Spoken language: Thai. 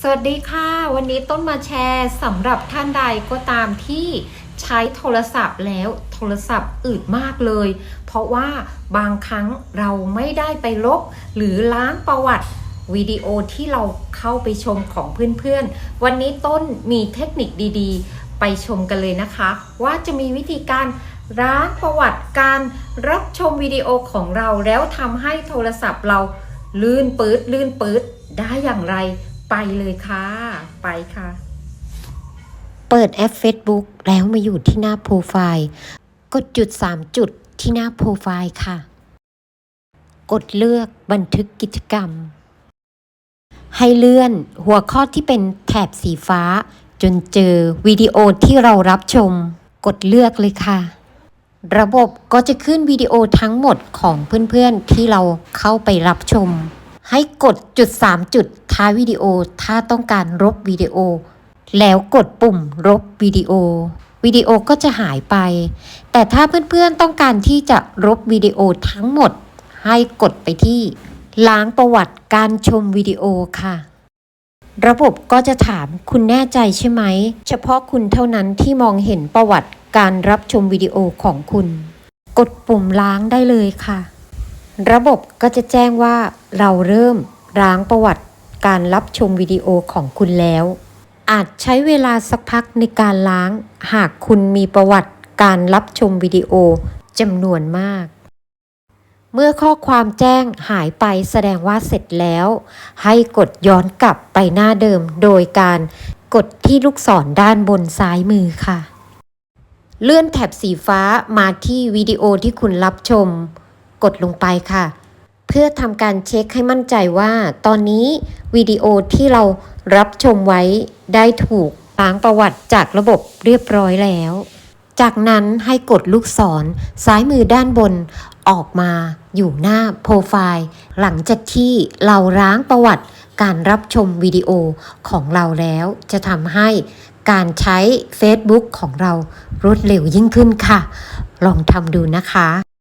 สวัสดีค่ะ วันนี้ต้นมาแชร์สำหรับท่านใดก็ตามที่ใช้โทรศัพท์แล้วโทรศัพท์อืดมากเลย เพราะว่าบางครั้งเราไม่ได้ไปลบ หรือล้างประวัติวิดีโอที่เราเข้าไปชมของเพื่อนๆ วันนี้ต้นมีเทคนิคดีๆ ไปชมกันเลยนะคะ ว่าจะมีวิธีการล้างประวัติการรับชมวิดีโอของเราแล้วทำให้โทรศัพท์เราลื่นปื๊ดลื่นปื๊ดได้อย่างไร ไปเลยค่ะ ไปค่ะ เปิดแอป Facebook แล้วมาอยู่ที่หน้าโปรไฟล์ กดจุด 3 จุดที่หน้าโปรไฟล์ค่ะ กดเลือกบันทึกกิจกรรม ให้เลื่อนหัวข้อที่เป็นแถบสีฟ้า จนเจอวิดีโอที่เรารับชม กดเลือกเลยค่ะ ระบบก็จะขึ้นวิดีโอทั้งหมดของเพื่อนๆที่เราเข้าไปรับชม ให้กดจุด 3 จุด ท้ายวิดีโอ ถ้าต้องการลบวิดีโอ แล้วกดปุ่มลบวิดีโอวิดีโอก็จะหายไป แต่ถ้าเพื่อนๆต้องการที่จะลบวิดีโอทั้งหมด ให้กดไปที่ ล้างประวัติการชมวิดีโอค่ะ ระบบก็จะถามคุณแน่ใจใช่ไหม เฉพาะคุณเท่านั้นที่มองเห็นประวัติการรับชมวิดีโอของคุณ กดปุ่มล้างได้เลยค่ะ ระบบก็จะแจ้งว่าเราเริ่มล้างประวัติ การรับชมวิดีโอของคุณแล้ว อาจใช้เวลาสักพักในการล้าง หากคุณมีประวัติการรับชมวิดีโอจำนวนมาก เมื่อข้อความแจ้งหายไปแสดงว่าเสร็จแล้ว ให้กดย้อนกลับไปหน้าเดิมโดยการกดที่ลูกศรด้านบนซ้ายมือค่ะ เลื่อนแถบสีฟ้ามาที่วิดีโอที่คุณรับชม กดลงไปค่ะ พื่อทำการเช็คให้มั่นใจว่า ตอนนี้วิดีโอที่เรารับชมไว้ได้ถูกล้างประวัติจากระบบเรียบร้อยแล้ว จากนั้นให้กดลูกศรซ้ายมือด้านบนออกมาอยู่หน้าโปรไฟล์ หลังจากที่เราล้างประวัติการรับชมวิดีโอของเราแล้ว จะทำให้การใช้ Facebook ของเรารวดเร็วยิ่งขึ้นค่ะ ลองทำดูนะคะ